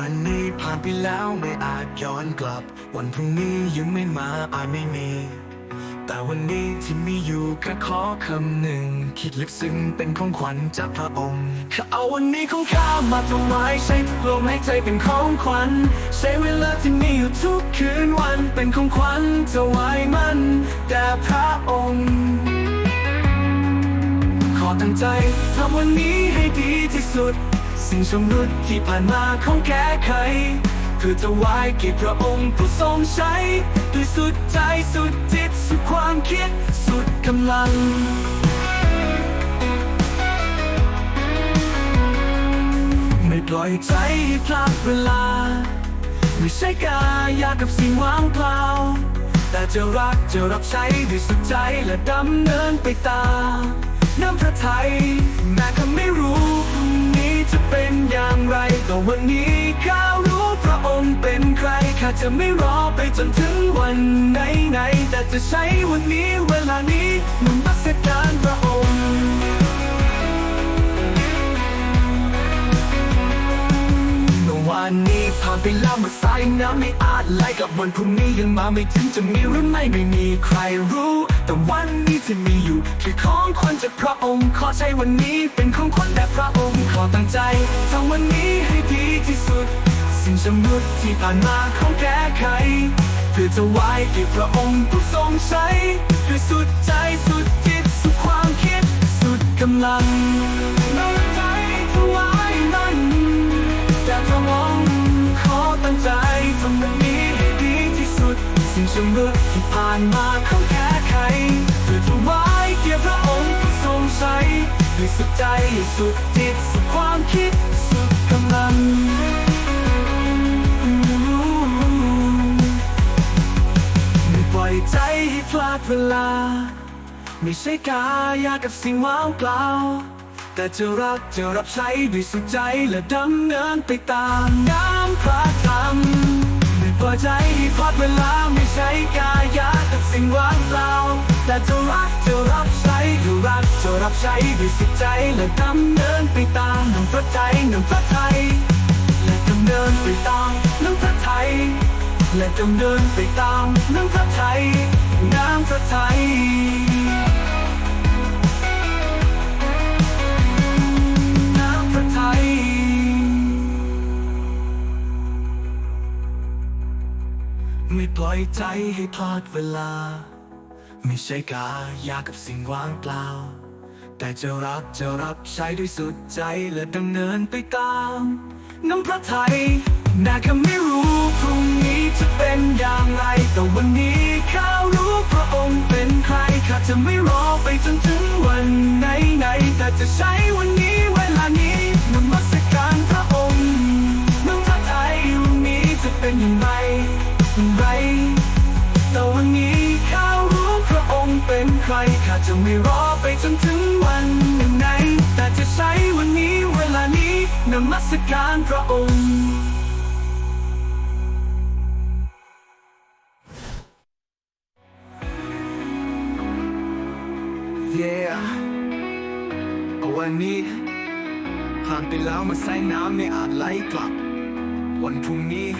ันนี้ผ่านไปแล้วไม่อาจย้อนกลับ วันพรุ่งนี้ยังไม่มาอาจไม่มี แต่วันนี้ที่มีอยู่แค่ขอคำหนึ่ง คิดลึกซึ้งเป็นของขวัญจากพระองค์ข้าเอาวันนี้ของข้ามาถวายใช้ลมหายใจเป็นของขวัญใช้เวลาที่มีอยู่ทุกคืนวันเป็นของขวัญถวายมันแด่พระองค์ขอตั้งใจทำวันนี้ให้ดีที่สุด สิ่งชมรุดที่ผ่านมาของแก้ไขเพื่อจะไว้เกียรติพระองค์ผู้ทรงใช้ด้วยสุดใจสุดจิตสุดความคิดสุดกำลังไม่ปล่อยใจให้พลาดเวลา ไม่ใช่กายากับสิ่งว่างเปล่า แต่จะรักจะรับใช้ด้วยสุดใจและดำเนินไปตามน้ำพระทัยแม้ข้าไม่ วันนี้ข้ารู้พระองค์เป็นใครข้าจะไม่รอไปจนถึงวันไหนไหนแต่จะใช้วันนี้เวลานี้นมัสการพระองค์ ไปแล้วมื่อสายน้ำไม่อาจไหลกับวันพรุ่งนี้ยังมาไม่ถึงจะมีหรือไม่ไม่มีใครรู้ แต่วันนี้ที่มีอยู่คือของขวัญจากพระองค์ขอใช้วันนี้เป็นของขวัญแด่พระองค์ขอตั้งใจทำวันนี้ให้ดีที่สุด สิ่งชำรุดที่ผ่านมาขอแก้ไขเพื่อจะไว้เกียรติพระองค์ผู้ทรงใช้ด้วยสุดใจสุดจิตสุดความคิดสุดกำลังน้อมใจถวายมันแต่พระองค์ สิ่งชำรุดที่ผ่านมาเขอแก้ไขเพื่อถวายเกียรติพระองค์ผู้ทรงใช้ด้วยสุดใจสุดจิตสุดความคิดสุดกำลังไม่ปล่อยใจให้พลาดเวลา ไม่ใช่กายากับสิ่งว่างเปล่าแต่จะรักจะรับใช้ด้วยสุดใจและดำเนินไปตามน้ำพระธรรมไม่ปล่อยใจให้พลาดเวลา ใช้กายะกับสิ่งว่างเปล่าแต่จะรักจะรับใช้จะรักจะรับใช้ด้วยสุดใจและดำเนินไปตามน้ำพระใจน้ำพระทัยและดำเนินไปตามน้ำพระทัยและดำเนินไปตามน้ำพระทัยน้ำพระทัย ไม่ปล่อยใจให้พลาดเวลา ไม่ใช่กายากับสิ่งว่างเปล่า แต่จะรักจะรับใช้ด้วยสุดใจและดำเนินไปตาม น้ำพระทัยแม้ข้าไม่รู้พรุ่งนี้จะเป็นอย่างไร แต่วันนี้ข้ารู้พระองค์เป็นใครข้าจะไม่รอไปจนถึงวันไหนไหนแต่จะใช้วันนี้ ข้าจะไม่รอไปจนถึงวันหนึ่งไหน แต่จะใช้วันนี้เวลานี้นมัสการพระองค์ Yeah วันนี้ผ่านไปแล้วมาใส่น้ำไม่อาจไหลกลับ วันพรุ่งนี้